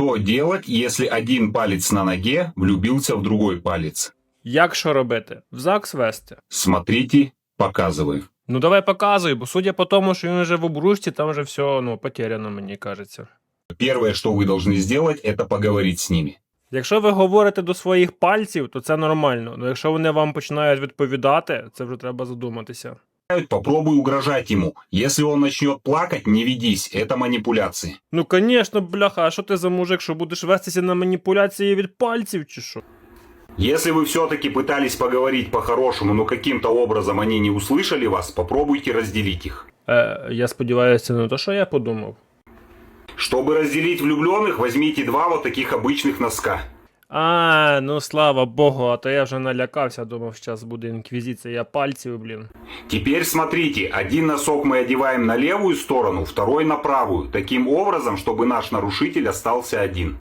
Что делать, если один палец на ноге влюбился в другой палец? Як що робити? В ЗАГС вести? Смотрите, показываю. Ну давай показуй, бо судя по тому, що він вже в обрушці, там вже все ну, потеряно, мені кажеться. Первое, что вы должны сделать, это поговорить с ними. Якщо ви говорите до своїх пальців, то це нормально. Ну якщо вони вам починають відповідати, це вже треба задуматися. Попробуй угрожать ему. Если он начнет плакать, не ведись, это манипуляции. Ну, звісно, бляха, а що ти за мужик, що будеш вестися на маніпуляції від пальців чи що? Если вы все-таки пытались поговорить по-хорошему, но каким-то образом они не услышали вас, попробуйте разделить их. Е, я сподіваюся, це не то, що я подумав. Чтобы разделить влюбленных, возьмите два вот таких обычных носка. А, ну слава Богу, а то я вже налякався, думав, зараз буде інквізиція пальців, блін. Теперь смотрите, один носок мы одеваем на левую сторону, второй на правую, таким образом, чтобы наш нарушитель остался один.